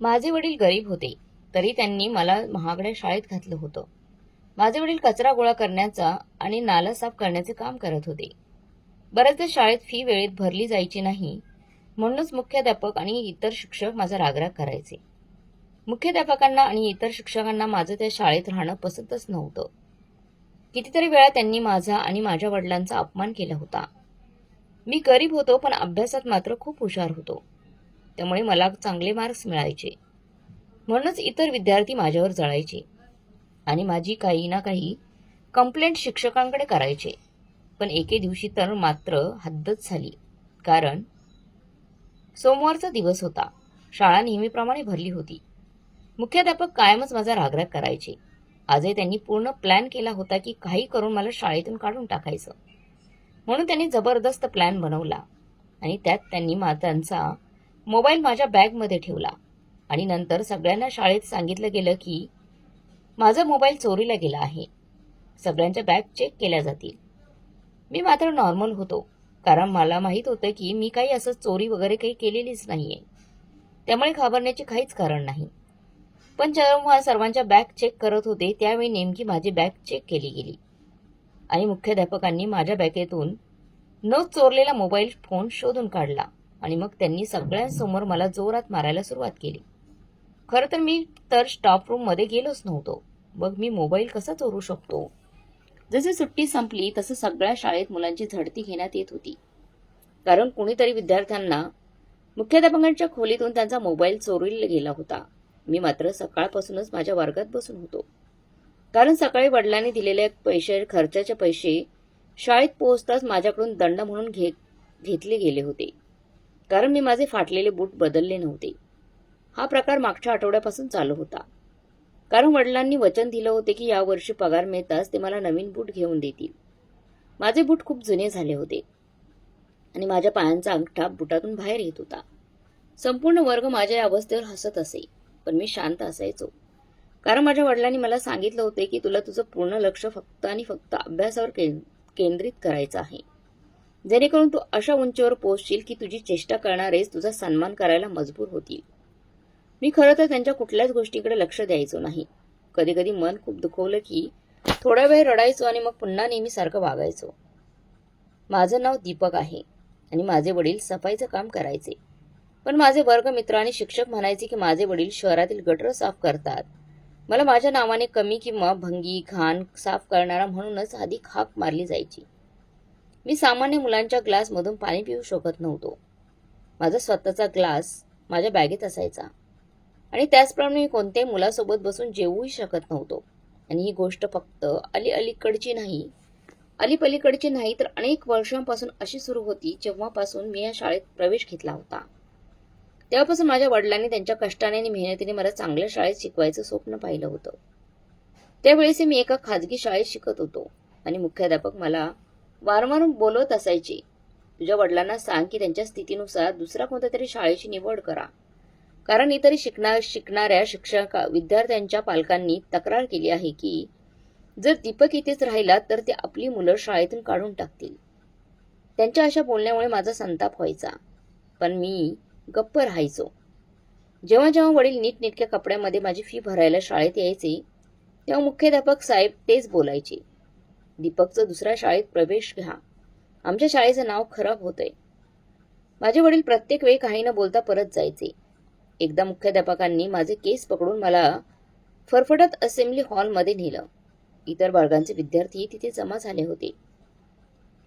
माझे वडील गरीब होते. तरी त्यांनी मला महागड्या शाळेत घातलं होतं. माझे वडील कचरा गोळा करण्याचा आणि नाला साफ करण्याचे काम करत होते. बऱ्याचदा शाळेत फी वेळेत भरली जायची नाही. म्हणूनच मुख्याध्यापक आणि इतर शिक्षक माझा रागराग करायचे. मुख्याध्यापकांना आणि इतर शिक्षकांना माझं त्या शाळेत राहणं पसंतच नव्हतं. कितीतरी वेळा त्यांनी माझा आणि माझ्या वडिलांचा अपमान केला होता. मी गरीब होतो पण अभ्यासात मात्र खूप हुशार होतो. त्यामुळे मला चांगले मार्क्स मिळायचे. म्हणूनच इतर विद्यार्थी माझ्यावर जळायचे. आणि माझी काही ना काही कंप्लेंट शिक्षकांकडे करायचे. पण एके दिवशी तर मात्र हद्दच झाली. कारण सोमवारचा दिवस होता. शाळा नेहमीप्रमाणे भरली होती. मुख्याध्यापक कायमच माझा रागराग करायचे. आजही त्यांनी पूर्ण प्लॅन केला होता की काही करून मला शाळेतून काढून टाकायचं. म्हणून त्यांनी जबरदस्त प्लॅन बनवला. आणि त्यात त्यांनी मा त्यांचा मोबाईल माझ्या बॅगमध्ये ठेवला. आणि नंतर सगळ्यांना शाळेत सांगितलं गेलं की माझा मोबाईल चोरीला गेला आहे. सगळ्यांच्या बॅग चेक केल्या जातील. मी मात्र नॉर्मल होतो कारण मला माहीत होतं की मी काही असं चोरी वगैरे काही केलेलीच नाही आहे त्यामुळे घाबरण्याचे काहीच कारण नाही. पण जेव्हा सर्वांच्या बॅग चेक करत होते त्यावेळी नेमकी माझी बॅग चेक केली गेली. आणि मुख्याध्यापकांनी माझ्या बॅगेतून न चोरलेला मोबाईल फोन शोधून काढला. आणि मग त्यांनी सगळ्यांसमोर मला जोरात मारायला सुरुवात केली. खरं तर मी तर स्टाफ रूममध्ये गेलोच नव्हतो. मग मी मोबाईल कसा चोरू शकतो? जशी सुट्टी संपली तसं सगळ्या शाळेत मुलांची झडती घेण्यात येत होती. कारण कुणीतरी विद्यार्थ्यांना मुख्याध्यापकांच्या खोलीतून त्यांचा मोबाईल चोरीला गेला होता. मी मात्र सकाळपासूनच माझ्या वर्गात बसून होतो. कारण सकाळी वडिलांनी दिलेले पैसे खर्चाचे पैसे शाळेत पोहोचताच माझ्याकडून दंड म्हणून घे घेतले गेले होते. कारण मी माझे फाटलेले बूट बदलले नव्हते. हा प्रकार मागच्या आठवड्यापासून चालू होता. कारण वडिलांनी वचन दिलं होते की यावर्षी पगार मिळताच ते मला नवीन बूट घेऊन देतील. माझे बूट खूप जुने झाले होते. आणि माझ्या पायांचा अंगठा बुटातून बाहेर येत होता. संपूर्ण वर्ग माझ्या या अवस्थेवर हसत असे पण मी शांत असायचो. कारण माझ्या वडिलांनी मला सांगितलं होते की तुला तुझं पूर्ण लक्ष फक्त आणि फक्त अभ्यासावर केंद्रित करायचं आहे. जेणेकरून तू अशा उंचीवर पोहोचशील की तुझी चेष्टा करणारेच तुझा सन्मान करायला मजबूर होतील. मी खरं तर त्यांच्या कुठल्याच गोष्टीकडे लक्ष द्यायचो नाही. कधी कधी मन खूप दुखवलं की थोडा वेळ रडायचो आणि मग पुन्हा नेहमीसारखं वागायचो. माझं नाव दीपक आहे आणि माझे वडील सफाईचं काम करायचे. पण माझे वर्गमित्र आणि शिक्षक म्हणायचे की माझे वडील शहरातील गटर साफ करतात. मला माझ्या नावाने कमी किंवा भंगी घाण साफ करणारा म्हणूनच आधी खाक मारली जायची. मी सामान्य मुलांच्या ग्लासमधून पाणी पिऊ शकत नव्हतो. माझा स्वतःचा ग्लास माझ्या बॅगेत असायचा. आणि त्याचप्रमाणे मी कोणत्याही मुलासोबत बसून जेवूही शकत नव्हतो. आणि ही गोष्ट फक्त अली अलीकडची नाही. अलीपलीकडची नाही तर अनेक वर्षांपासून अशी सुरू होती जेव्हापासून मी या शाळेत प्रवेश घेतला होता. तेव्हापासून माझ्या वडिलांनी त्यांच्या कष्टाने आणि मेहनतीने मला चांगल्या शाळेत शिकवायचं स्वप्न पाहिलं होतं. त्यावेळेस मी एका खाजगी शाळेत शिकत होतो. आणि मुख्याध्यापक मला वारंवार बोलवत असायचे. तुझ्या वडिलांना सांग की त्यांच्या स्थितीनुसार दुसरा कोणत्या तरी शाळेची निवड करा. कारण इतर शिकणार शिकणाऱ्या शिक्षक विद्यार्थ्यांच्या पालकांनी तक्रार केली आहे की जर दीपक इथेच राहिला तर ते आपली मुलं शाळेतून काढून टाकतील. त्यांच्या अशा बोलण्यामुळे माझा संताप व्हायचा. पण मी गप्प राहायचो. जेव्हा जेव्हा वडील नीटनेटक्या कपड्यामध्ये माझी फी भरायला शाळेत यायचे तेव्हा मुख्याध्यापक साहेब तेच बोलायचे. दीपकचं दुसऱ्या शाळेत प्रवेश घ्या. आमच्या शाळेचं नाव खराब होतंय. माझे वडील प्रत्येक वेळी काही न बोलता परत जायचे. एकदा मुख्याध्यापकांनी माझे केस पकडून मला फरफटत असेंब्ली हॉलमध्ये नेलं. इतर वर्गांचे विद्यार्थी तिथे जमा झाले होते.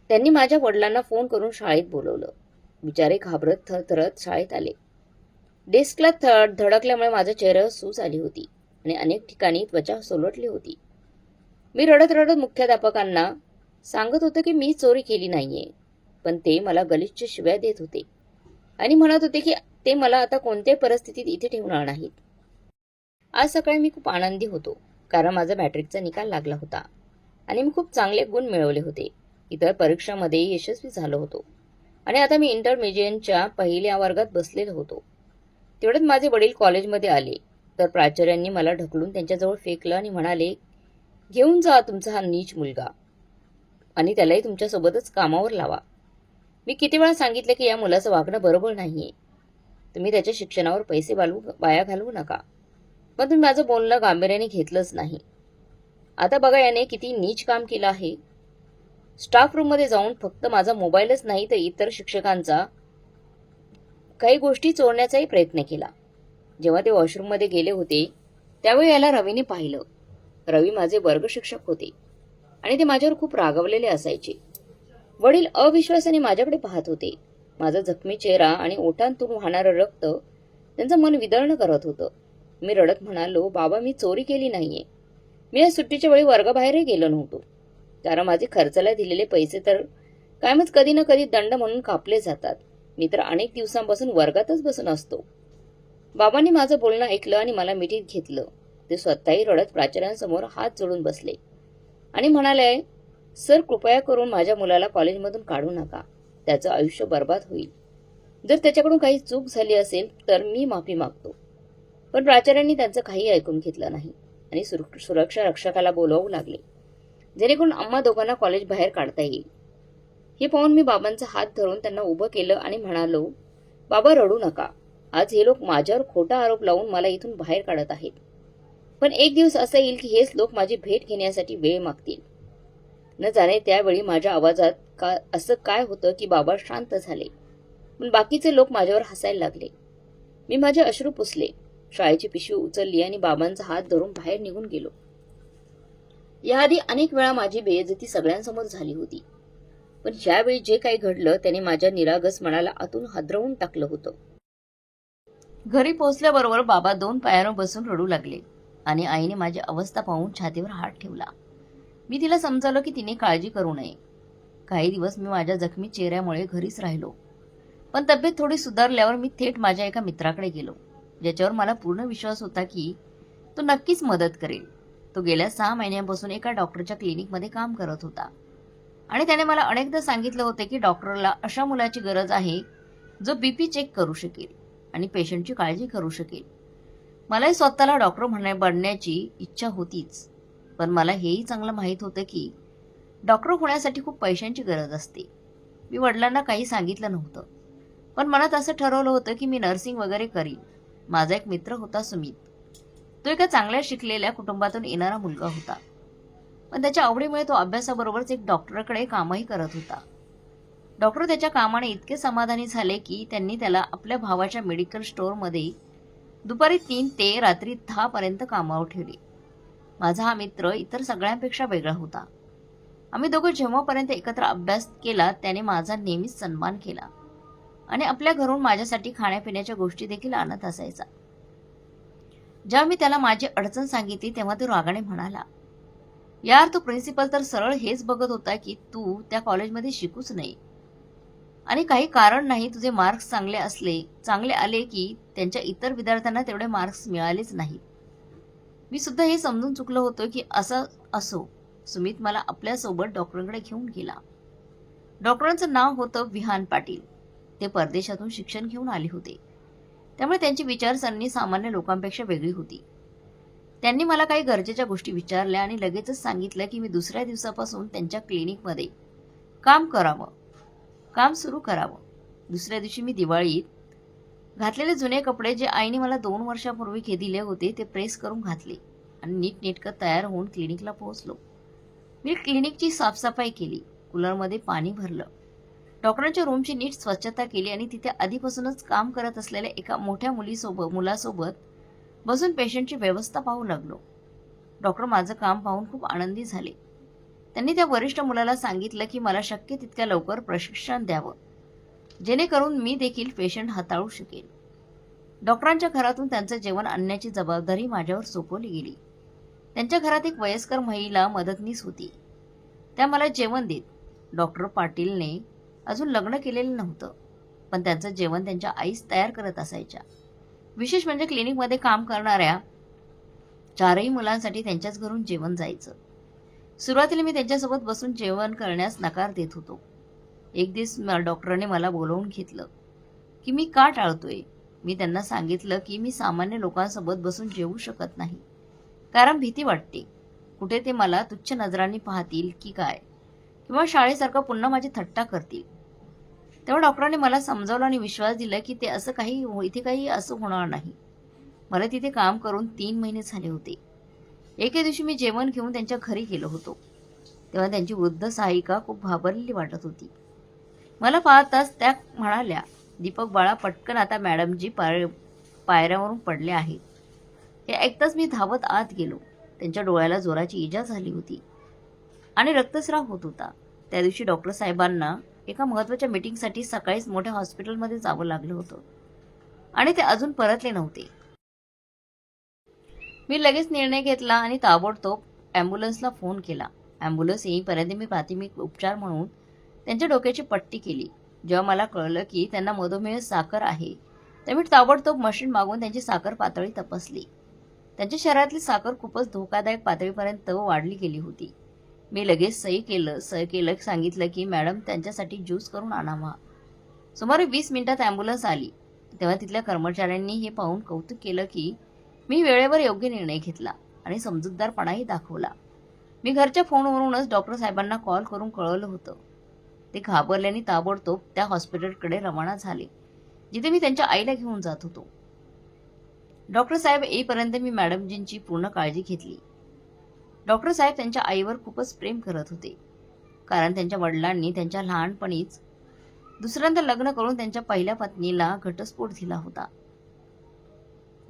त्यांनी माझ्या वडिलांना फोन करून शाळेत बोलवलं. बिचारे घाबरत थरथरत शाळेत आले. डेस्कला थड धडकल्यामुळे माझ्या चेहऱ्यावर सूज आली होती आणि अनेक ठिकाणी त्वचा सोलटली होती. मी रडत रडत मुख्याध्यापकांना सांगत होतो की मी चोरी केली नाहीये पण ते मला गलिच्छ शिव्या देत होते. आणि म्हणत होते की ते मला आता कोणत्याही परिस्थितीत इथे ठेवणार नाहीत. आज सकाळी मी खूप आनंदी होतो कारण माझा मॅट्रिकचा निकाल लागला होता. आणि मी खूप चांगले गुण मिळवले होते. इतर परीक्षामध्ये यशस्वी झालो होतो. आणि आता मी इंटरमिजिएटच्या पहिल्या वर्गात बसलेलो होतो. तेवढ्यात माझे वडील कॉलेजमध्ये आले तर प्राचार्यांनी मला ढकलून त्यांच्याजवळ फेकलं आणि म्हणाले घेऊन जा तुमचा हा नीच मुलगा. आणि त्यालाही तुमच्यासोबतच कामावर लावा. मी किती वेळा सांगितलं की या मुलाचं वागणं बरोबर नाहीये. तुम्ही त्याच्या शिक्षणावर पैसे बालवू वाया घालवू नका. पण तुम्ही माझं बोलणं गांभीर्याने घेतलंच नाही. आता बघा याने किती नीच काम केलं आहे. स्टाफ रूममध्ये जाऊन फक्त माझा मोबाईलच नाही तर इतर शिक्षकांचा काही गोष्टी चोरण्याचाही प्रयत्न केला. जेव्हा ते वॉशरूममध्ये गेले होते त्यावेळी याला रवीने पाहिलं. रवी माझे वर्गशिक्षक होते. आणि ते माझ्यावर खूप रागवलेले असायचे. वडील अविश्वासाने माझ्याकडे पाहत होते. माझा जखमी चेहरा आणि ओठांतून वाहणारं रक्त त्यांचं मन विदळणं करत होतं. मी रडत म्हणालो बाबा मी चोरी केली नाहीये. मी या सुट्टीच्या वेळी वर्गाबाहेरही गेलो नव्हतो. कारण माझे खर्चाला दिलेले पैसे तर कायमच कधी ना कधी दंड म्हणून कापले जातात. मी तर अनेक दिवसांपासून वर्गातच बसून असतो. बाबांनी माझं बोलणं ऐकलं आणि मला मिठीत घेतलं. ते स्वतःही रडत प्राचार्यांसमोर हात जोडून बसले. आणि म्हणाले सर कृपया करून माझ्या मुलाला कॉलेजमधून काढू नका. त्याचं आयुष्य बर्बाद होईल. जर त्याच्याकडून काही चूक झाली असेल तर मी माफी मागतो. पण प्राचार्यांनी त्यांचं काही ऐकून घेतलं नाही आणि सुर- सुरक्षा रक्षकाला बोलावू लागले. जेणेकरून आम्हा दोघांना कॉलेज बाहेर काढता येईल. हे पाहून मी बाबांचा हात धरून त्यांना उभं केलं आणि म्हणालो बाबा रडू नका. आज हे लोक माझ्यावर खोटा आरोप लावून मला इथून बाहेर काढत आहेत. पण एक दिवस असं येईल की हेच लोक माझी भेट घेण्यासाठी वेळ मागतील. न जाणे त्यावेळी माझ्या आवाजात का असं काय होतं की बाबा शांत झाले. पण बाकीचे लोक माझ्यावर हसायला लागले. मी माझे अश्रू पुसले. शाळेची पिशवी उचलली आणि बाबांचा हात धरून बाहेर निघून गेलो. याआधी अनेक वेळा माझी बेइज्जती सगळ्यांसमोर झाली होती. पण ज्यावेळी जे काही घडलं त्याने माझ्या निरागस मनाला आतून हादरवून टाकलं होतं. घरी पोहोचल्याबरोबर बाबा दोन पायावर बसून रडू लागले. आणि आईने माझी अवस्था पाहून छातीवर हात ठेवला. मी तिला समजावलं की तिने काळजी करू नये. काही दिवस मी माझ्या जखमी चेहऱ्यामुळे घरीच राहिलो. पण तब्येत थोडी सुधारल्यावर मी थेट माझ्या एका मित्राकडे गेलो ज्याच्यावर मला पूर्ण विश्वास होता की तो नक्कीच मदत करेल. तो गेल्या सहा महिन्यांपासून एका डॉक्टरच्या क्लिनिकमध्ये काम करत होता. आणि त्याने मला अनेकदा सांगितलं होतं की डॉक्टरला अशा मुलाची गरज आहे जो बीपी चेक करू शकेल आणि पेशंटची काळजी करू शकेल. मलाही स्वतःला डॉक्टर म्हणण्या बनण्याची इच्छा होतीच. पण मला हेही चांगलं माहीत होतं की डॉक्टर होण्यासाठी खूप पैशांची गरज असते. मी वडिलांना काही सांगितलं नव्हतं. पण मनात असं ठरवलं होतं की मी नर्सिंग वगैरे करीन. माझा एक मित्र होता सुमित. तो एका चांगल्या शिकलेल्या कुटुंबातून येणारा मुलगा होता. पण त्याच्या आवडीमुळे तो अभ्यासाबरोबरच एक डॉक्टरकडे कामही करत होता. डॉक्टर त्याच्या कामाने इतके समाधानी झाले की त्यांनी त्याला आपल्या भावाच्या मेडिकल स्टोअरमध्ये दुपारी तीन ते रात्री दहा पर्यंत कामावर ठेवली. माझा हा मित्र इतर सगळ्यांपेक्षा वेगळा होता. आम्ही दोघं जेव्हापर्यंत एकत्र अभ्यास केला त्याने माझा नेहमीच सन्मान केला. आणि आपल्या घरून माझ्यासाठी खाण्यापिण्याच्या गोष्टी देखील आणत असायचा. जेव्हा मी त्याला माझी अडचण सांगितली तेव्हा तो रागाने म्हणाला यार तो प्रिन्सिपल तर सरळ हेच बघत होता की तू त्या कॉलेजमध्ये शिकूच नाही. आणि काही कारण नाही तुझे मार्क्स चांगले असले चांगले आले की त्यांच्या इतर विद्यार्थ्यांना तेवढे मार्क्स मिळालेच नाही. मी सुद्धा हे समजून चुकलो होतो की असं असो सुमित मला आपल्यासोबत डॉक्टरांकडे घेऊन गेला. डॉक्टरांचं नाव होतं विहान पाटील. ते परदेशातून शिक्षण घेऊन आले होते. त्यामुळे त्यांची विचारसरणी सामान्य लोकांपेक्षा वेगळी होती. त्यांनी मला काही गरजेच्या गोष्टी विचारल्या आणि लगेचच सांगितलं की मी दुसऱ्या दिवसापासून त्यांच्या क्लिनिकमध्ये काम करावं. काम सुरू करावं. दुसऱ्या दिवशी मी दिवाळीत घातलेले जुने कपडे जे आईने मला दोन वर्षापूर्वी घे दिले होते ते प्रेस करून घातले आणि नीटनेटकं तयार होऊन क्लिनिकला पोहोचलो. मी क्लिनिकची साफसफाई केली कूलरमध्ये पाणी भरलं. डॉक्टरांच्या रूमची नीट स्वच्छता केली आणि तिथे आधीपासूनच काम करत असलेल्या एका मोठ्या मुलीसोबत मुलासोबत बसून पेशंटची व्यवस्था पाहू लागलो. डॉक्टर माझं काम पाहून खूप आनंदी झाले. त्यांनी त्या वरिष्ठ मुलाला सांगितलं की मला शक्य तितक्या लवकर प्रशिक्षण द्यावं. जेणेकरून मी देखील पेशंट हाताळू शकेल डॉक्टरांच्या घरातून त्यांचं जेवण आणण्याची जबाबदारी माझ्यावर सोपवली गेली. त्यांच्या घरात एक वयस्कर महिला मदतनीस होती. त्या मला जेवण देत डॉक्टर पाटीलने अजून लग्न केलेलं नव्हतं पण त्यांचं जेवण त्यांच्या आईस तयार करत असायच्या. विशेष म्हणजे क्लिनिकमध्ये काम करणाऱ्या चारही मुलांसाठी त्यांच्याच घरून जेवण जायचं. सुरुवातीला मी त्यांच्यासोबत बसून जेवण करण्यास नकार देत होतो. एक दिवस डॉक्टरने मला बोलवून घेतलं की मी का टाळतोय? मी त्यांना सांगितलं की मी सामान्य लोकांसोबत बसून जेवू शकत नाही. कारण भीती वाटते. कुठे ते मला तुच्छ नजरांनी पाहतील की काय? किंवा शाळेसारखं पुन्हा माझी थट्टा करतील? तेव्हा डॉक्टरांनी मला समजावलं आणि विश्वास दिला की ते असं काही इथे काही असं होणार नाही. मला तिथे काम करून तीन महिने झाले होते. एके दिवशी मी जेवण घेऊन त्यांच्या घरी गेलो होतो. तेव्हा त्यांची वृद्ध सहायिका खूप घाबरलेली वाटत होती. मला पाहताच त्या म्हणाल्या दीपक बाळा पटकन आता मॅडमजी पाय पायऱ्यावरून पडले आहेत हे ऐकताच मी धावत आत गेलो. त्यांच्या डोळ्याला जोराची इजा झाली होती आणि रक्तस्राव होत होता. त्या दिवशी डॉक्टर साहेबांना एका महत्त्वाच्या मीटिंगसाठी सकाळीच मोठ्या हॉस्पिटलमध्ये जावं लागलं होतं आणि ते अजून परतले नव्हते. मी लगेच निर्णय घेतला आणि ताबडतोब ॲम्ब्युलन्सला फोन केला. ॲम्ब्युलन्स येईपर्यंत मी प्राथमिक उपचार म्हणून त्यांच्या डोक्याची पट्टी केली. जेव्हा मला कळलं की त्यांना मधुमेह साखर आहे तेव्हा मी ताबडतोब मशीन मागून त्यांची साखर पातळी तपासली. त्यांच्या शरीरातली साखर खूपच धोकादायक पातळीपर्यंत वाढली गेली होती. मी लगेच सही केलं सही केलं सांगितलं की मॅडम त्यांच्यासाठी ज्यूस करून आणावा. सुमारे वीस मिनिटात ॲम्ब्युलन्स आली. तेव्हा तिथल्या कर्मचाऱ्यांनी हे पाहून कौतुक केलं की मी वेळेवर योग्य निर्णय घेतला आणि समजूतदारपणाही दाखवला. मी घरच्या फोनवरूनच डॉक्टर साहेबांना कॉल करून कळवलं होतं. ते घाबरल्याने ताबडतोब त्या हॉस्पिटलकडे रवाना झाले जिथे मी त्यांच्या आईला घेऊन जात होतो. डॉक्टर साहेब येईपर्यंत मी मॅडमजींची पूर्ण काळजी घेतली. डॉक्टर साहेब त्यांच्या आईवर खूपच प्रेम करत होते कारण त्यांच्या वडिलांनी त्यांच्या लहानपणीच दुसऱ्यांदा लग्न करून त्यांच्या पहिल्या पत्नीला घटस्फोट दिला होता.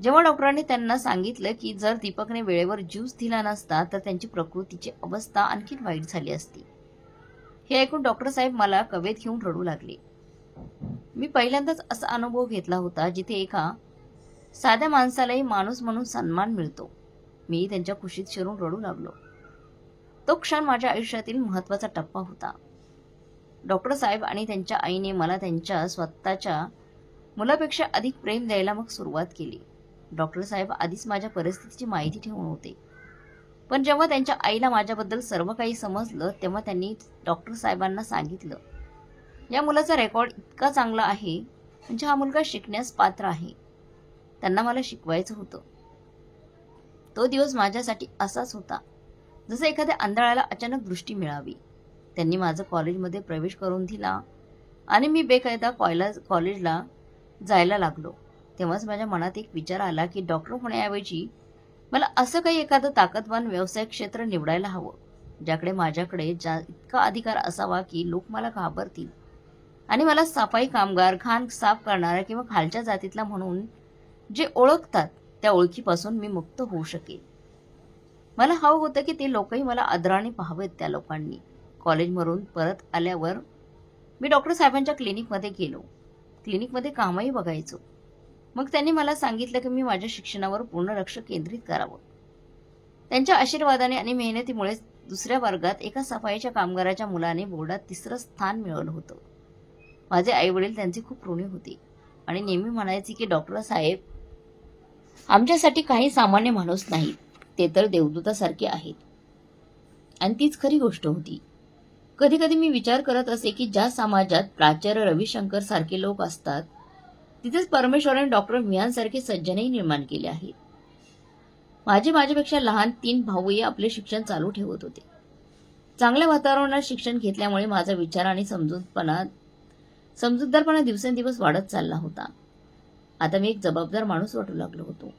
जेव्हा डॉक्टरांनी त्यांना सांगितलं की जर दीपकने वेळेवर ज्यूस दिला नसता तर त्यांची प्रकृतीची अवस्था आणखीन वाईट झाली असती. हे ऐकून डॉक्टर साहेब मला कवेत घेऊन रडू लागले. मी पहिल्यांदाच असा अनुभव घेतला होता जिथे एका साध्या माणसालाही माणूस म्हणून सन्मान मिळतो. मी त्यांच्या खुशीत शिरून रडू लागलो. तो क्षण माझ्या आयुष्यातील महत्त्वाचा टप्पा होता. डॉक्टर साहेब आणि त्यांच्या आईने मला त्यांच्या स्वतःच्या मुलापेक्षा अधिक प्रेम द्यायला मग सुरुवात केली. डॉक्टर साहेब आधीच माझ्या परिस्थितीची माहिती ठेवून होते. पण जेव्हा त्यांच्या आईला माझ्याबद्दल सर्व काही समजलं तेव्हा त्यांनी डॉक्टर साहेबांना सांगितलं या मुलाचा रेकॉर्ड इतका चांगला आहे म्हणजे हा मुलगा शिकण्यास पात्र आहे. त्यांना मला शिकवायचं होतं. तो दिवस माझ्यासाठी असाच होता. जसं एखाद्या आंधळाला अचानक दृष्टी मिळावी. त्यांनी माझं कॉलेजमध्ये प्रवेश करून दिला आणि मी बेकायदा कॉयला कॉलेजला जायला लागलो. तेव्हाच माझ्या मनात एक विचार आला की डॉक्टर होण्याऐवजी मला असं काही एखादं ताकदवान व्यवसाय क्षेत्र निवडायला हवं ज्याकडे माझ्याकडे जा इतका अधिकार असावा की लोक मला घाबरतील. आणि मला सफाई कामगार घाण साफ करणारा किंवा खालच्या जातीतला म्हणून जे ओळखतात त्या ओळखीपासून मी मुक्त होऊ शकेल मला हवं होतं की ते लोकही मला आदराने पाहावेत त्या लोकांनी. कॉलेजमधून परत आल्यावर मी डॉक्टर साहेबांच्या क्लिनिकमध्ये गेलो. क्लिनिकमध्ये कामही बघायचो. मग त्यांनी मला सांगितलं की मी माझ्या शिक्षणावर पूर्ण लक्ष केंद्रित करावं. त्यांच्या आशीर्वादाने आणि मेहनतीमुळे दुसऱ्या वर्गात एका सफाईच्या कामगाराच्या मुलाने बोर्डात तिसरं स्थान मिळवलं होतं. माझे आईवडील त्यांची खूप ऋणी होती आणि नेहमी म्हणायची की डॉक्टर साहेब आमच्यासाठी काही सामान्य माणूस नाहीत ते तर देवदूतासारखे आहेत. आणि तीच खरी गोष्ट होती. कधी कधी मी विचार करत असे की ज्या समाजात प्राचार्य रविशंकर सारखे लोक असतात तिथेच परमेश्वराने डॉक्टर मियानसारखे सज्जनही निर्माण केले आहेत. माझे माझ्यापेक्षा लहान तीन भाऊही आपले शिक्षण चालू ठेवत होते. चांगल्या वातावरणात शिक्षण घेतल्यामुळे माझा विचार आणि समजूतपणा समजूतदारपणा दिवसेंदिवस वाढत चालला होता. आता मी एक जबाबदार माणूस वाटू लागलो होतो.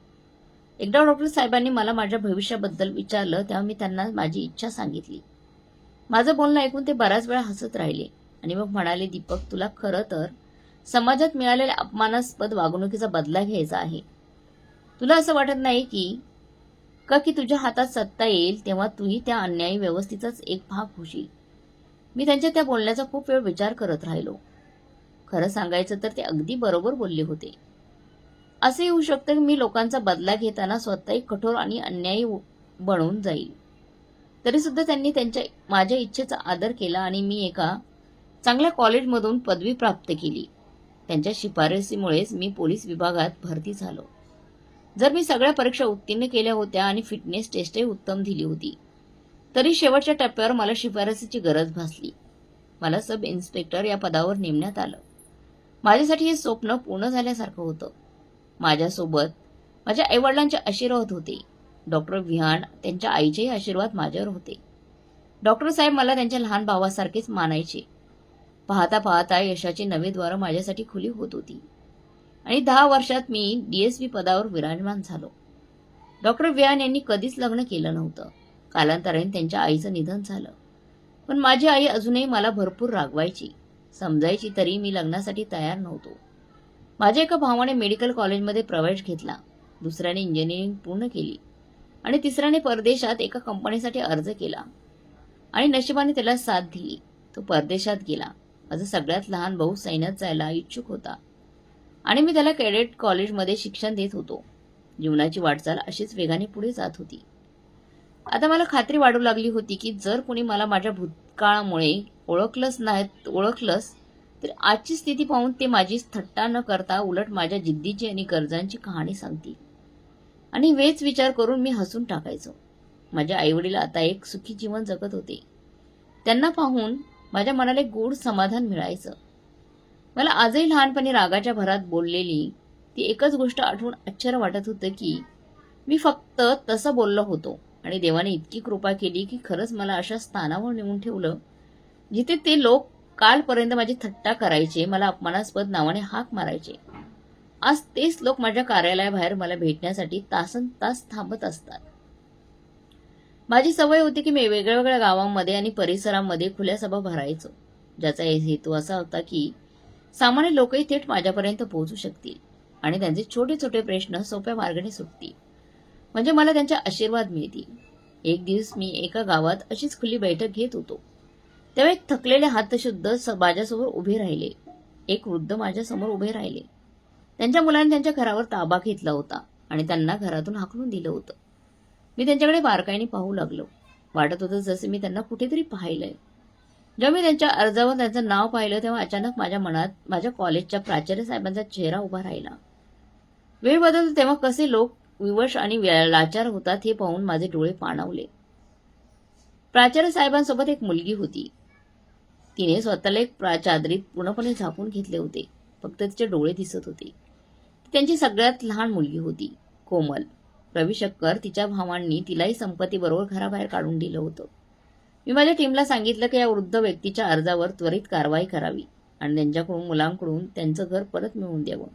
एकदा डॉक्टर साहेबांनी मला माझ्या भविष्याबद्दल विचारलं तेव्हा मी त्यांना माझी इच्छा सांगितली. माझं बोलणं ऐकून ते बराच वेळा हसत राहिले आणि मग म्हणाले दीपक तुला खरं तर समाजात मिळालेल्या अपमानास्पद वागणुकीचा बदला घ्यायचा आहे. तुला असं वाटत नाही की का की तुझ्या हातात सत्ता येईल तेव्हा तूही त्या अन्यायी व्यवस्थेचाच एक भाग होशील? मी त्यांच्या त्या बोलण्याचा खूप वेळ विचार करत राहिलो. खरं सांगायचं तर ते अगदी बरोबर बोलले होते. असे येऊ शकतं की मी लोकांचा बदला घेताना स्वतःही कठोर आणि अन्यायी बनून जाईल. तरीसुद्धा त्यांनी त्यांच्या माझ्या इच्छेचा आदर केला आणि मी एका चांगल्या कॉलेजमधून पदवी प्राप्त केली. त्यांच्या शिफारसीमुळेच मी पोलीस विभागात भरती झालो. जर मी सगळ्या परीक्षा उत्तीर्ण केल्या होत्या आणि फिटनेस टेस्टही उत्तम दिली होती तरी शेवटच्या टप्प्यावर मला शिफारसीची गरज भासली. मला सब इन्स्पेक्टर या पदावर नेमण्यात आलं. माझ्यासाठी हे स्वप्न पूर्ण झाल्यासारखं होतं. माझ्यासोबत माझ्या आईवडिलांचे आशीर्वाद होते. डॉक्टर विहान त्यांच्या आईचेही आशीर्वाद माझ्यावर होते. डॉक्टर साहेब मला त्यांच्या लहान भावासारखेच मानायचे. पाहता पाहता यशाची नवे द्वारं माझ्यासाठी खुली होत होती. आणि दहा वर्षात मी डीएसपी पदावर विराजमान झालो. डॉक्टर व्यान यांनी कधीच लग्न केलं नव्हतं. कालांतराने त्यांच्या आईचं निधन झालं. पण माझी आई अजूनही मला भरपूर रागवायची. समजायची तरी मी लग्नासाठी तयार नव्हतो. माझ्या एका भावाने मेडिकल कॉलेजमध्ये प्रवेश घेतला. दुसऱ्याने इंजिनिअरिंग पूर्ण केली. आणि तिसऱ्याने परदेशात एका कंपनीसाठी अर्ज केला. आणि नशिबाने त्याला साथ दिली. तो परदेशात गेला. माझा सगळ्यात लहान भाऊ सैन्यात जायला इच्छुक होता. आणि मी त्याला कॅडेट कॉलेजमध्ये शिक्षण देत होतो. जीवनाची वाटचाल अशीच वेगाने पुढे जात होती. आता मला खात्री वाढू लागली होती की जर कुणी मला माझ्या भूतकाळामुळे ओळखलंच नाही ओळखलंच तर आजची स्थिती पाहून ते माझी थट्टा न करता उलट माझ्या जिद्दीची आणि गरजांची कहाणी सांगतील. आणि वेच विचार करून मी हसून टाकायचो. माझ्या आईवडील आता एक सुखी जीवन जगत होते. त्यांना पाहून माझ्या मनाला एक गोड समाधान मिळायचं. मला आजही लहानपणी रागाच्या भरात बोललेली ती एकच गोष्ट आठवून आश्चर्य वाटत होतं की मी फक्त तसं बोललो होतो आणि देवाने इतकी कृपा केली की खरंच मला अशा स्थानावर नेऊन ठेवलं जिथे ते लोक कालपर्यंत माझी थट्टा करायचे मला अपमानास्पद नावाने हाक मारायचे. आज तेच लोक माझ्या कार्यालयाबाहेर मला भेटण्यासाठी तासन तास थांबत असतात. माझी सवय होती की मी वेगळ्या गावांमध्ये आणि परिसरामध्ये खुल्या सभा भरायचो ज्याचा हेतू असा होता की सामान्य लोकही थेट माझ्यापर्यंत पोहोचू शकतील आणि त्यांचे छोटे छोटे प्रश्न सोप्या मार्गाने सुटतील. म्हणजे मला त्यांचे आशीर्वाद मिळतील. एक दिवस मी एका गावात अशीच खुली बैठक घेत होतो. तेव्हा एक थकलेले हातशुद्ध स- माझ्यासमोर उभे राहिले. एक वृद्ध माझ्यासमोर उभे राहिले. त्यांच्या मुलाने त्यांच्या घरावर ताबा घेतला होता आणि त्यांना घरातून हाकलून दिलं होतं. मी त्यांच्याकडे बारकाईने पाहू लागलो. वाटत होतं जसे मी त्यांना कुठेतरी पाहिलंय. जेव्हा मी त्यांच्या अर्जावर त्यांचं नाव पाहिलं तेव्हा अचानक माझ्या मनात माझ्या कॉलेजच्या प्राचार्य साहेबांचा चेहरा उभा राहिला. वेळ बदलतो तेव्हा कसे लोक विवश आणि व्या- लाचार होतात हे पाहून माझे डोळे पाणावले. प्राचार्य साहेबांसोबत एक मुलगी होती. तिने स्वतःला एक प्रा- चादरीत पूर्णपणे झाकून घेतले होते. फक्त तिचे डोळे दिसत होते. त्यांची सगळ्यात लहान मुलगी होती कोमल. रविशंकर तिच्या भावांनी तिलाही संपत्तीबरोबर घराबाहेर काढून दिलं होतं. मी माझ्या टीमला सांगितलं की या वृद्ध व्यक्तीच्या अर्जावर त्वरित कारवाई करावी आणि त्यांच्याकडून मुलांकडून त्यांचं घर परत मिळवून द्यावं.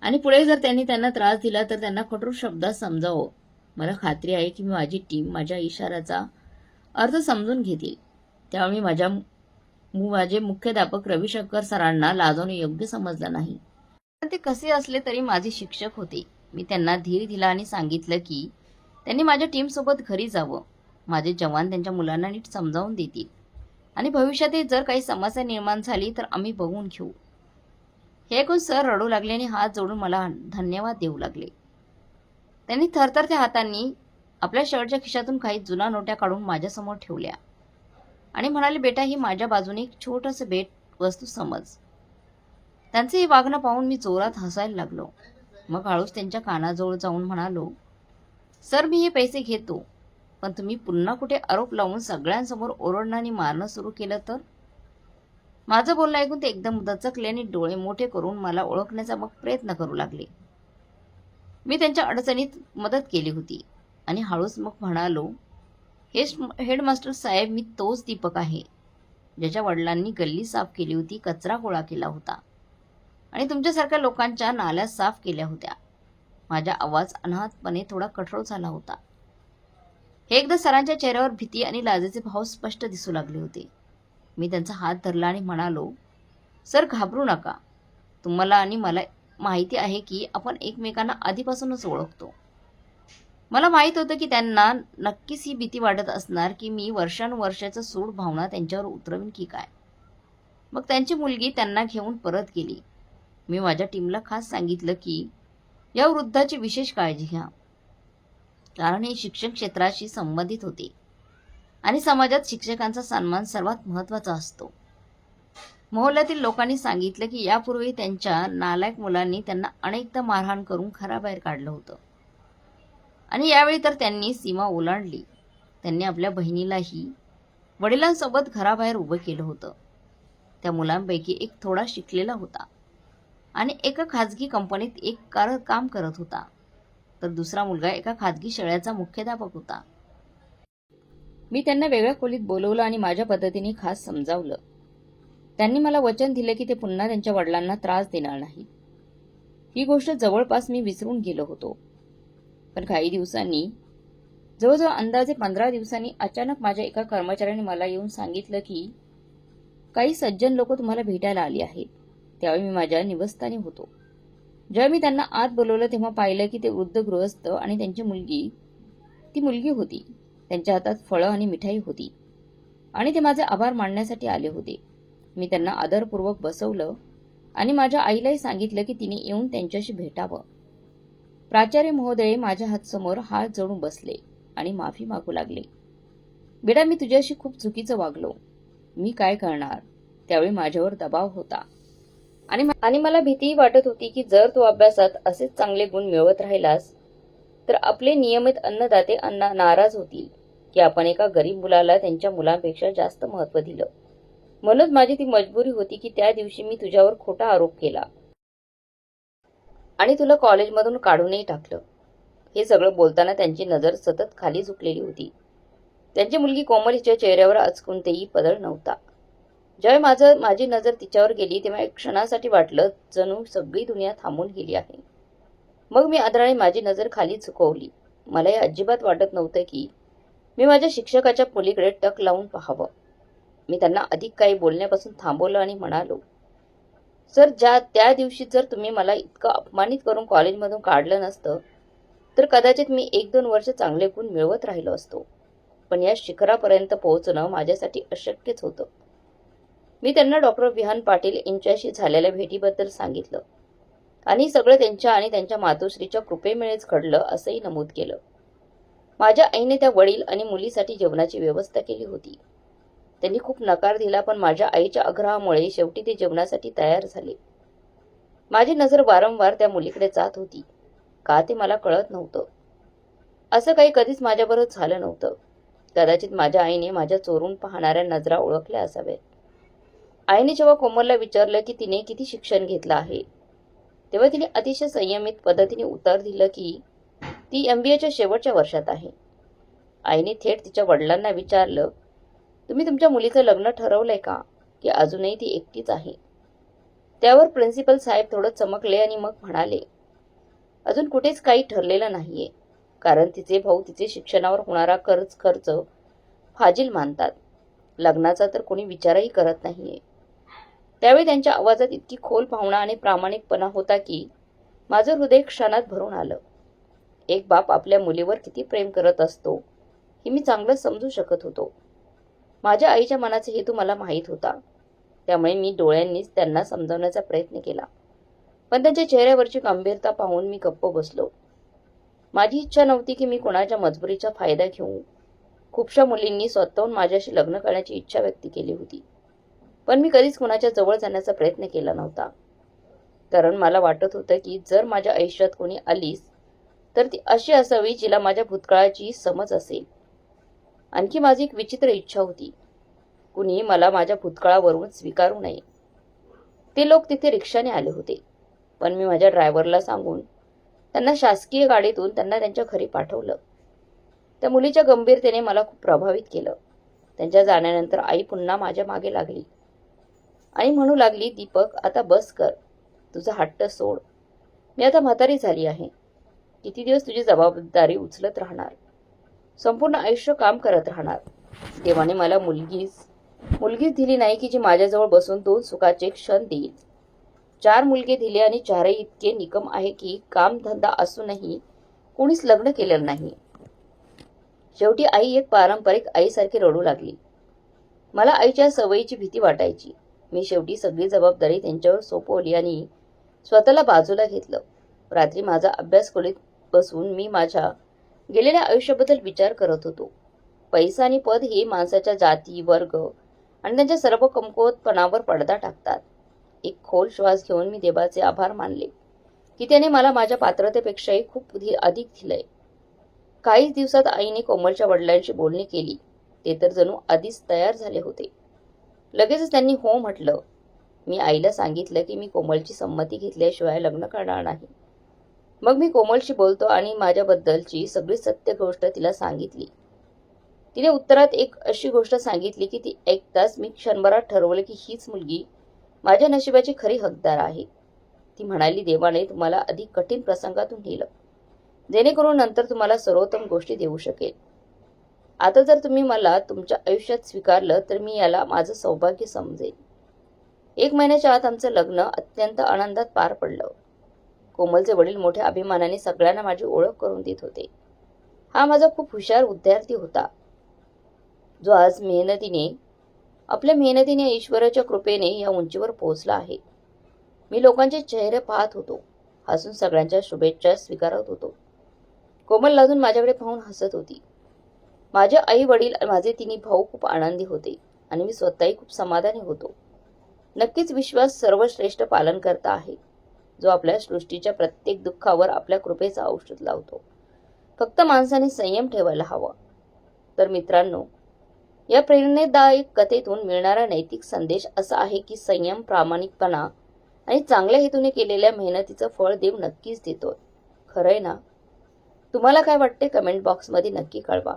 आणि पुढे जर त्यांनी त्यांना त्रास दिला तर त्यांना कठोर शब्दात समजावं. मला खात्री आहे की मी माझी टीम माझ्या इशाऱ्याचा अर्थ समजून घेतील. त्यावेळी माझ्या माझे मुख्याध्यापक रविशंकर सरांना लाजवणे योग्य समजलं नाही. पण ते कसे असले तरी माझे शिक्षक होते. मी त्यांना धीर दिला आणि सांगितलं की त्यांनी माझ्या टीमसोबत घरी जावं. माझे जवान त्यांच्या मुलांना नीट समजावून देतील. आणि भविष्यातही जर काही समस्या निर्माण झाली तर आम्ही बघून घेऊ. हे ऐकून सर रडू लागले आणि हात जोडून मला धन्यवाद देऊ लागले. त्यांनी थरथरत्या हातांनी आपल्या शर्टच्या खिशातून काही जुना नोट्या काढून माझ्यासमोर ठेवल्या. आणि म्हणाले बेटा ही माझ्या बाजूने एक छोटंसं भेट वस्तू समज. त्यांचे हे वागणं पाहून मी जोरात हसायला लागलो. मग हळूच त्यांच्या कानाजवळ जाऊन म्हणालो सर मी हे पैसे घेतो पण तुम्ही पुन्हा कुठे आरोप लावून सगळ्यांसमोर ओरडणं आणि मारणं सुरू केलं तर? माझं बोलणं ऐकून ते एकदम दचकले आणि डोळे मोठे करून मला ओळखण्याचा मग प्रयत्न करू लागले. मी त्यांच्या अडचणीत मदत केली होती आणि हळूच मग म्हणालो हे हेडमास्टर साहेब मी तोच दीपक आहे ज्याच्या वडिलांनी गल्ली साफ केली होती कचरा गोळा केला होता. आणि तुमच्यासारख्या लोकांच्या नाल्या साफ केल्या होत्या. माझा आवाज अनाहतपणे थोडा कठोर झाला होता. हे एकदा सरांच्या चेहऱ्यावर भीती आणि लाजेचे भाव स्पष्ट दिसू लागले होते. मी त्यांचा हात धरला आणि म्हणालो सर घाबरू नका. तुम्हाला आणि मला माहिती आहे की आपण एकमेकांना आधीपासूनच ओळखतो. मला माहीत होतं की त्यांना नक्कीच ही भीती वाटत असणार की मी वर्षानुवर्षाचं सूड भावना त्यांच्यावर उतरवीन की काय. मग त्यांची मुलगी त्यांना घेऊन परत गेली. मी माझ्या टीमला खास सांगितलं की या वृद्धाची विशेष काळजी घ्या. कारण हे शिक्षण क्षेत्राशी संबंधित होते. आणि समाजात शिक्षकांचा सन्मान सर्वात महत्त्वाचा असतो. मोहल्ल्यातील लोकांनी सांगितलं की यापूर्वी त्यांच्या नालायक मुलांनी त्यांना अनेकदा मारहाण करून घराबाहेर काढलं होतं. आणि यावेळी तर त्यांनी सीमा ओलांडली. त्यांनी आपल्या बहिणीलाही वडिलांसोबत घराबाहेर उभं केलं होतं. त्या मुलांपैकी एक थोडा शिकलेला होता. आणि एका खाजगी कंपनीत एक कार काम करत होता. तर दुसरा मुलगा एका खाजगी शाळेचा मुख्याध्यापक होता. मी त्यांना वेगळ्या खोलीत बोलवलं आणि माझ्या पद्धतीने खास समजावलं. त्यांनी मला वचन दिलं की ते पुन्हा त्यांच्या वडिलांना त्रास देणार नाही. ही गोष्ट जवळपास मी विसरून गेलो होतो. पण काही दिवसांनी जवळजवळ अंदाजे पंधरा दिवसांनी अचानक माझ्या एका कर्मचाऱ्याने मला येऊन सांगितलं की काही सज्जन लोक तुम्हाला भेटायला आली आहेत. त्यावेळी मी माझ्या निवस्थानी होतो. जेव्हा मी त्यांना आत बोलवलं तेव्हा पाहिलं की ते वृद्ध गृहस्थ आणि त्यांची मुलगी ती मुलगी होती. त्यांच्या हातात फळं आणि मिठाई होती. आणि ते माझे आभार मानण्यासाठी आले होते. मी त्यांना आदरपूर्वक बसवलं आणि माझ्या आईलाही सांगितलं की तिने येऊन त्यांच्याशी भेटावं. प्राचार्य महोदय माझ्या हातसमोर हात जोडून बसले आणि माफी मागू लागले. बेटा मी तुझ्याशी खूप चुकीचं वागलो. मी काय करणार? त्यावेळी माझ्यावर दबाव होता. आणि आणि मला भीतीही वाटत होती की जर तू अभ्यासात असेच चांगले गुण मिळवत राहिलास तर आपले नियमित अन्नदाते अन्ना नाराज होतील की आपण एका गरीब मुलाला त्यांच्या मुलांपेक्षा जास्त महत्त्व दिलं. म्हणूनच माझी ती मजबुरी होती की त्या दिवशी मी तुझ्यावर खोटा आरोप केला. आणि तुला कॉलेजमधून काढूनही टाकलं. हे सगळं बोलताना त्यांची नजर सतत खाली झुकलेली होती. त्यांची मुलगी कोमल हिच्या चेहऱ्यावर अचकूनतेही पदळ नव्हता. ज्यावेळी माझं माझी नजर तिच्यावर गेली तेव्हा एक क्षणासाठी वाटलं जणू सगळी दुनिया थांबून गेली आहे. मग मी आदराने माझी नजर खाली झुकवली मला हे अजिबात वाटत नव्हतं की मी माझ्या शिक्षकाच्या मुलीकडे टक लावून पाहावं. मी त्यांना अधिक काही बोलण्यापासून थांबवलं आणि म्हणालो सर ज्या त्या दिवशी जर तुम्ही मला इतकं अपमानित करून कॉलेजमधून काढलं नसतं तर कदाचित मी एक दोन वर्ष चांगले गुण मिळवत राहिलो असतो. पण या शिखरापर्यंत पोहोचणं माझ्यासाठी अशक्यच होतं. मी त्यांना डॉक्टर विहान पाटील यांच्याशी झालेल्या भेटीबद्दल सांगितलं. आणि सगळं त्यांच्या आणि त्यांच्या मातोश्रीच्या कृपेमुळेच घडलं असंही नमूद केलं. माझ्या आईने त्या वडील आणि मुलीसाठी जेवणाची व्यवस्था केली होती. त्यांनी खूप नकार दिला पण माझ्या आईच्या आग्रहामुळे शेवटी ते जेवणासाठी तयार झाले. माझी नजर वारंवार त्या मुलीकडे जात होती. का ते मला कळत नव्हतं. असं काही कधीच माझ्याबरोबर झालं नव्हतं. कदाचित माझ्या आईने माझ्या चोरून पाहणाऱ्या नजरा ओळखल्या असाव्यात. आईने जेव्हा कोमलला विचारलं की तिने किती शिक्षण घेतलं आहे तेव्हा तिने अतिशय संयमित पद्धतीने उत्तर दिलं की ती एम बी एच्या शेवटच्या वर्षात आहे. आईने थेट तिच्या वडिलांना विचारलं तुम्ही तुमच्या मुलीचं लग्न ठरवलंय का? की अजूनही ती एकटीच आहे? त्यावर प्रिन्सिपल साहेब थोडं चमकले आणि मग म्हणाले अजून कुठेच काही ठरलेलं नाहीये कारण तिचे भाऊ तिचे शिक्षणावर होणारा खर्च खर्च फाजील मानतात. लग्नाचा तर कोणी विचारही करत नाहीये. त्यावेळी त्यांच्या आवाजात इतकी खोल भावना आणि प्रामाणिकपणा होता की माझं हृदय क्षणात भरून आलं. एक बाप आपल्या मुलीवर किती प्रेम करत असतो हे मी चांगलं समजू शकत होतो. माझ्या आईच्या मनाचे हेतू मला माहीत होता. त्यामुळे मी डोळ्यांनीच त्यांना समजावण्याचा प्रयत्न केला. पण त्यांच्या चेहऱ्यावरची गंभीरता पाहून मी गप्प बसलो. माझी इच्छा नव्हती की मी कोणाच्या मजबुरीचा फायदा घेऊ. खूपशा मुलींनी स्वतःहून माझ्याशी लग्न करण्याची इच्छा व्यक्त केली होती. पण मी कधीच कुणाच्या जवळ जाण्याचा प्रयत्न केला नव्हता. कारण मला वाटत होतं की जर माझ्या आयुष्यात कोणी आलीस तर ती अशी असावी जिला माझ्या भूतकाळाची समज असेल. आणखी माझी एक विचित्र इच्छा होती. कुणी मला माझ्या भूतकाळावरून स्वीकारू नये. ते लोक तिथे रिक्षाने आले होते. पण मी माझ्या ड्रायव्हरला सांगून त्यांना शासकीय गाडीतून त्यांना त्यांच्या घरी पाठवलं. त्या मुलीच्या गंभीरतेने मला खूप प्रभावित केलं. त्यांच्या जाण्यानंतर आई पुन्हा माझ्या मागे लागली. आणि म्हणू लागली दीपक आता बस कर. तुझा हट्ट सोड. मी आता म्हातारी झाली आहे. किती दिवस तुझी जबाबदारी उचलत राहणार? संपूर्ण आयुष्य काम करत राहणार. देवाने मला मुलगीच मुलगीच दिली नाही की जी माझ्याजवळ बसून दोन सुखाचे क्षण देईल. चार मुलगे दिले आणि चारही इतके निकम आहे की कामधंदा असूनही कोणीच लग्न केलेलं नाही. शेवटी आई एक पारंपरिक आईसारखी रडू लागली. मला आईच्या सवयीची भीती वाटायची. मी शेवटी सगळी जबाबदारी त्यांच्यावर सोपवली आणि स्वतःला बाजूला घेतलं. रात्री माझा अभ्यास खोलीत बसून मी माझ्या गेलेल्या आयुष्याबद्दल विचार करत होतो. पैसा आणि पद हे माणसाच्या जाती वर्ग आणि त्यांच्या सर्व कमकुवतपणावर पडदा टाकतात. एक खोल श्वास घेऊन मी देवाचे आभार मानले की त्याने मला माझ्या पात्रतेपेक्षाही खूप अधिक दिलंय. काहीच दिवसात आईने कोमलच्या वडिलांशी बोलणी केली. ते तर जणू आधीच तयार झाले होते. लगेचच त्यांनी हो म्हटलं. मी आईला सांगितलं की मी कोमलची संमती घेतल्याशिवाय लग्न करणार नाही. मग मी कोमलशी बोलतो आणि माझ्याबद्दलची सगळी सत्य गोष्ट तिला सांगितली. तिने उत्तरात एक अशी गोष्ट सांगितली की ती ऐकताच मी क्षणभरात ठरवलं की हीच मुलगी माझ्या नशिबाची खरी हकदार आहे. ती म्हणाली देवाने तुम्हाला अधिक कठीण प्रसंगातून नेलं. जेणेकरून नंतर तुम्हाला सर्वोत्तम गोष्टी देऊ शकेल आता जर तुम्ही मला तुमच्या आयुष्यात स्वीकारलं तर मी याला माझं सौभाग्य समजेन. एक महिन्याच्या आत आमचं लग्न अत्यंत आनंदात पार पडलं. कोमलचे वडील मोठ्या अभिमानाने सगळ्यांना माझी ओळख करून देत होते. हा माझा खूप हुशार विद्यार्थी होता. जो आज मेहनतीने आपल्या मेहनतीने ईश्वराच्या कृपेने या उंचीवर पोहोचला आहे. मी लोकांचे चेहरे पाहत होतो. हसून सगळ्यांच्या शुभेच्छा स्वीकारत होतो. कोमल लाजून माझ्याकडे पाहून हसत होती. माझे आई वडील माझे तिन्ही भाऊ खूप आनंदी होते आणि मी स्वतःही खूप समाधानी होतो. नक्कीच विश्वास सर्वश्रेष्ठ पालन करता आहे. जो आपल्या सृष्टीच्या प्रत्येक दुःखावर आपल्या कृपेचा औषध लावतो. फक्त माणसाने संयम ठेवायला हवा. तर मित्रांनो या प्रेरणेदायक कथेतून मिळणारा नैतिक संदेश असा आहे की संयम प्रामाणिकपणा आणि चांगल्या हेतूने केलेल्या मेहनतीचं फळ देव नक्कीच देतो खरंय ना? तुम्हाला काय वाटते? कमेंट बॉक्समध्ये नक्की कळवा.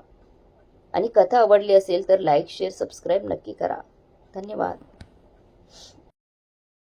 आणि कथा आवडली असेल तर लाईक शेअर सबस्क्राईब नक्की करा. धन्यवाद.